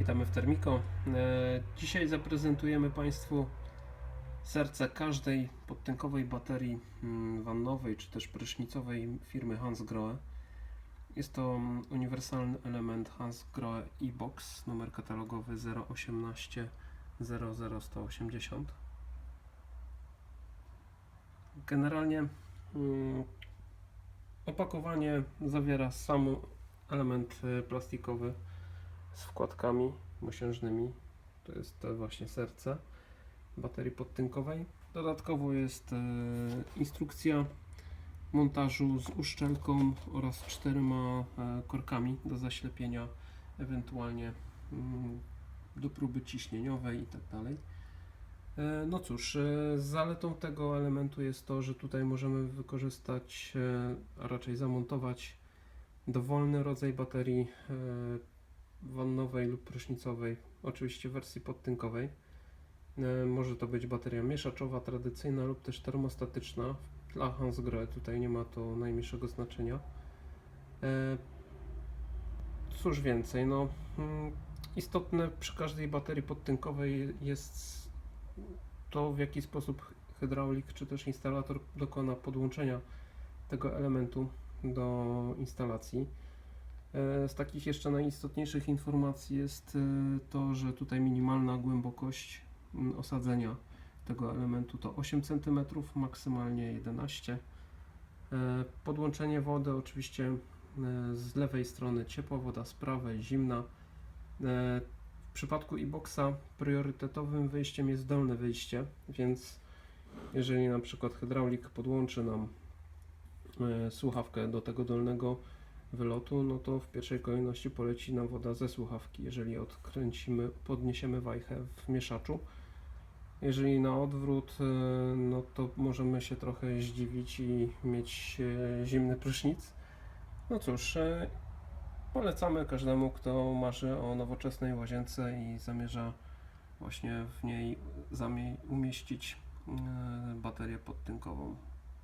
Witamy w Termiko. E, Dzisiaj zaprezentujemy Państwu serce każdej podtynkowej baterii mm, wannowej czy też prysznicowej firmy Hansgrohe. Jest to mm, uniwersalny element Hansgrohe e-box, numer katalogowy 018 00180. Generalnie mm, opakowanie zawiera sam element e, plastikowy z wkładkami mosiężnymi. To jest to właśnie serce baterii podtynkowej. Dodatkowo jest e, instrukcja montażu z uszczelką oraz czterema e, korkami do zaślepienia, ewentualnie mm, do próby ciśnieniowej i tak. E, No cóż, zaletą tego elementu jest to, że tutaj możemy wykorzystać, a raczej zamontować dowolny rodzaj baterii wannowej lub prysznicowej, oczywiście w wersji podtynkowej. E, Może to być bateria mieszaczowa, tradycyjna lub też termostatyczna. Dla Hansgrohe tutaj nie ma to najmniejszego znaczenia. E, Cóż więcej, no mm, istotne przy każdej baterii podtynkowej jest to w jaki sposób hydraulik czy też instalator dokona podłączenia tego elementu do instalacji. E, Z takich jeszcze najistotniejszych informacji jest e, to, że tutaj minimalna głębokość osadzenia tego elementu to 8 cm, maksymalnie 11 E, Podłączenie wody oczywiście z lewej strony ciepła woda, z prawej zimna. W przypadku e-boxa priorytetowym wyjściem jest dolne wyjście, więc jeżeli na przykład hydraulik podłączy nam słuchawkę do tego dolnego wylotu, no to w pierwszej kolejności poleci nam woda ze słuchawki, jeżeli odkręcimy, podniesiemy wajchę w mieszaczu. Jeżeli na odwrót, e, no to możemy się trochę zdziwić i mieć e, zimny prysznic. No cóż, e, polecamy każdemu, kto marzy o nowoczesnej łazience i zamierza właśnie w niej umieścić baterię podtynkową.